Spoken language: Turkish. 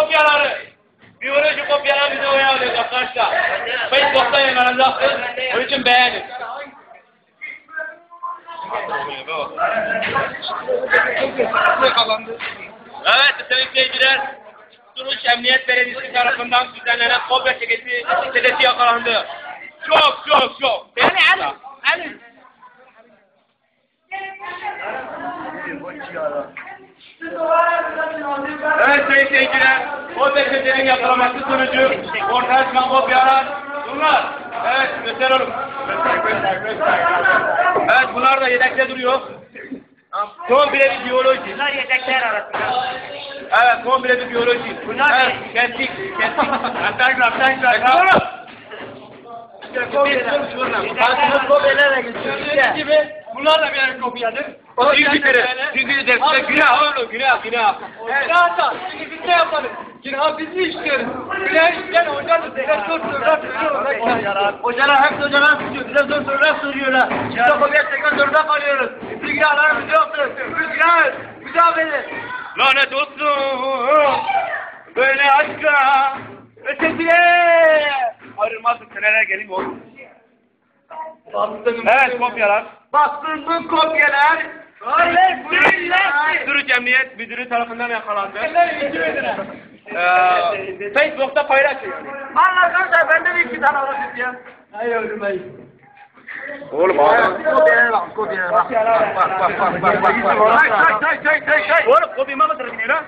kopyaları. Biyoloji kopyaları bize uyarlıyoruz arkadaşlar. Facebook'ta yayınlanacaktır. Onun için beğenin. Evet sevgili seyirciler. Suruç Emniyet Belediyesi tarafından düzenlenen kopya çekesi çetesi yakalandı. Çok çok çok. Ali Ali Ali. Evet sayın seyirciler, kopya çetenin yakalaması sonucu ortaya çıkan kopyalar bunlar. Evet göster oğlum. Göster göster göster. Evet bunlar da yedekte duruyor. Komple bir biyoloji. Bunlar yedekler arasında. Evet komple bir biyoloji. Bunlar evet, kestik kestik. Tekrar tekrar. Yedekler kopyalara geçiyor. gibi bunlar da birer kopyadır. Çünkü çünkü dersinde günah oğlum günah günah. Zaten şimdi biz ne yapalım? Günah bizi işliyoruz. Günah işleyen hocadır. Bize zor sorular soruyorlar. Hocalar hep hocalar tutuyor. Bize zor sorular soruyorlar. Biz de kopya çekmek zorunda kalıyoruz. Bizim günahlarımız yoktur. Biz günahız. Mücadele. Lanet olsun. Böyle aşka. Ötesine. Ayrılmazsın seneler geleyim oğlum. Evet kopyalar. Bastın bu kopyalar. Sürücü Emniyet Müdürü tarafından yakalandı. Ee, Facebook'ta paylaşıyor. Allah arkadaşlar bende bir iki tane alırız ya. Oğlum abi. Kopyalara bak, kopyalara bak. Bak bak bak bak bak bak. Say say say say say. Oğlum kopyama mı lan?